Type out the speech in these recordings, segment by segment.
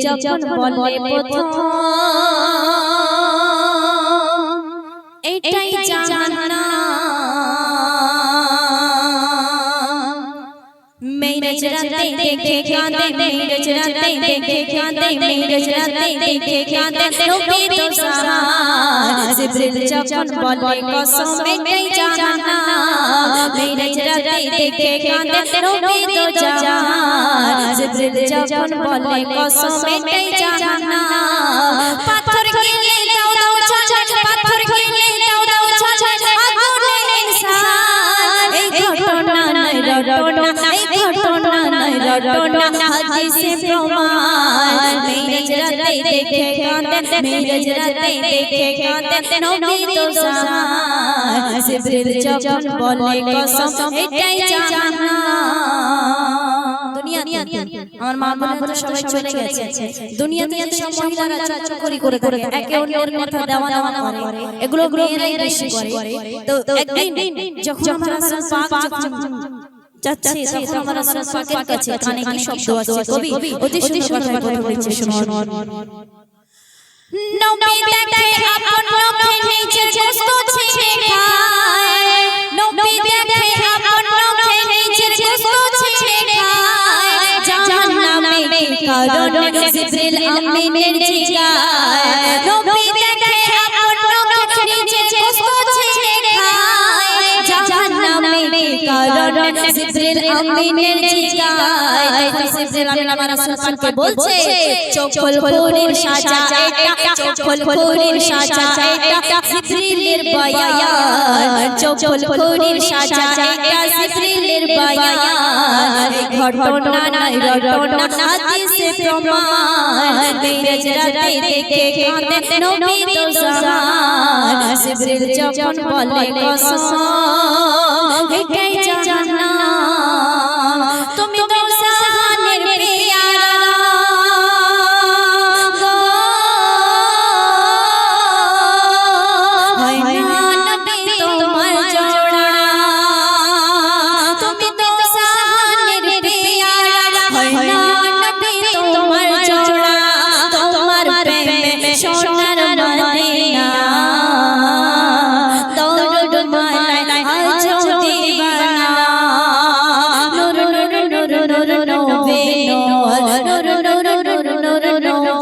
যখন বলে প্রথম মেরজ রাতে দেখে কাঁদে মেরজ রাতে দেখে কাঁদে মেরজ রাতে দেখে কাঁদে নবী তো সাহার জিবরিল যখন বলে কসম এটাই জানা মেরজ রাতে দেখে কাঁদে নবী তো জাহার জিবরিল যখন বলে কসম এটাই জানা পাথর খেলে দাও দাও ছাছ রটনা এই ঘটনা নয় রটনা হাদিসে প্রমাণ মেরেজ রাতে দেখে কাঁদে মেরেজ রাতে দেখে কাঁদে নবী তো সাহার জিবরিল যখন বলে কসম এটাই জানা আমার মা বোনেরা সবাই চলে গেছে দুনিয়াতে এত সব মহিলারা চাকরি করে করে একে অন্যের কথা দেওয়া দেওয়া করে। এগুলো মেয়েরাই বেশি করে। তো একদিন যখন আমার পাক যখন যাচ্ছে তখন আমার রাসূল পাকের কাছে কানে কি শব্দ আসছে কবি অতি সুন্দর কথা বলছে শুনুন নবী দেখে আপন নখে নিজের গোশত ছিঁড়ে খায়। নবী দেখে আপন নখে নিজের গোশত ছিঁড়ে খায়। জাহান্নামে কারণে জিবরিল আমিনের জিগায়। নবী জিবরিল আমিনের জিগায় তাই তো জিবরিল আমিন আমার রাসূল পাককে বলছে চোখ খোল খোলের সাজা এটা চোখ খোল খোলের সাজা এটা জিবরিলের বায়ান চোখ খোল খোলের সাজা এটা জিবরিলের বায়ান ঘটনা নাই রটনা হাদিসে প্রমাণ মেরেজ রাতে দেখে কাঁদে নবী তো জাহান জিবরিল যখন বলে কসম এটাই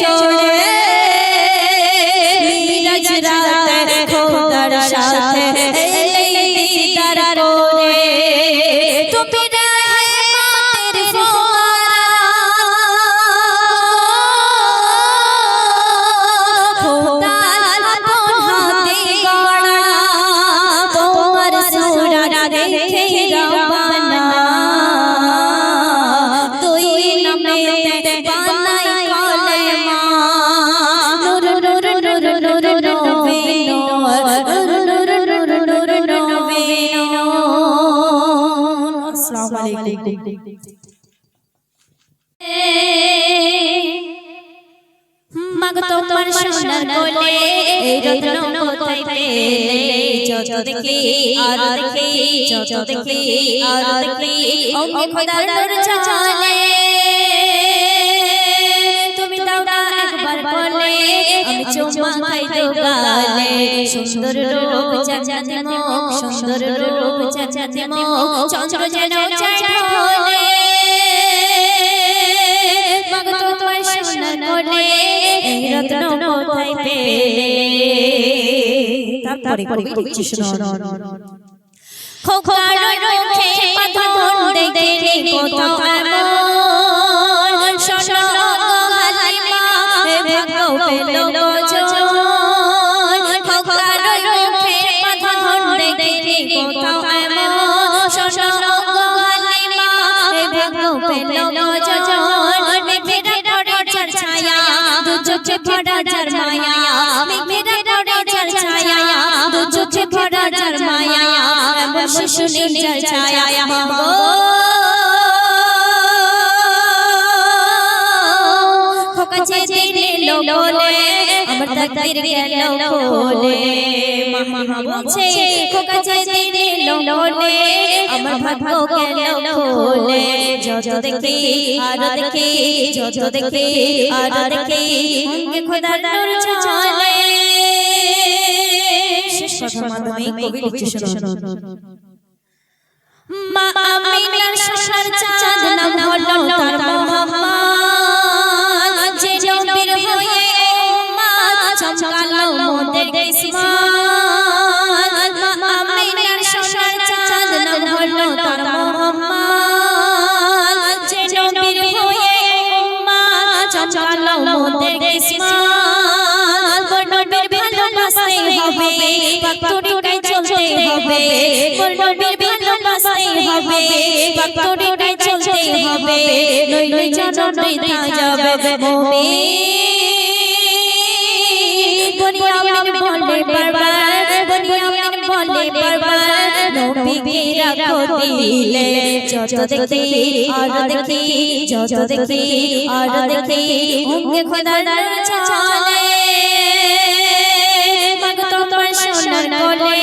Chau. নূর নবী নূর নূর নূর নবী আসসালামু আলাইকুম মাগ তোমার সোনার কোলে এই রত্ন কোথায় পেলে যত দেখি আর দেখি যত দেখি আর দেখি ওমে খোদার নূর চলে সুন্দর রূপ চাচাতে মুখ সুন্দর রূপ চাচাতে মুখ চন্দ্র যেন চড়লে মাগ তোমার সোনা কোলে এই রত্ন কোথায় পেলে তারপরে কবি লিখছে খোকার চোখে ভরা যার মায়া মেঘেরা করে যার ছায়া দু চোখে ভরা যার মায়া মাগো কাছে দিলে তাকদীর গেল খোলে মা তরিকায় চলতে হবে। নইলে জানো বৃথা যাবে। মুমিন বনিয়ামিন বলে বারবার বনিয়ামিন বলে বারবার নবীকে রাখো দিলে। যত দেখি, আর দেখি, যত দেখি, আর দেখি অঙ্গে খোদার চলে। তোমার সোনার কোলে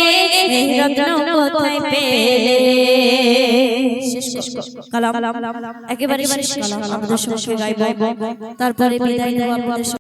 রত্ন কোথায় পেলে? কালাম। একেবারে শেষ কালাম। আমাদের সঙ্গে গাইব তারপরে বিদায় নেব আপনাদের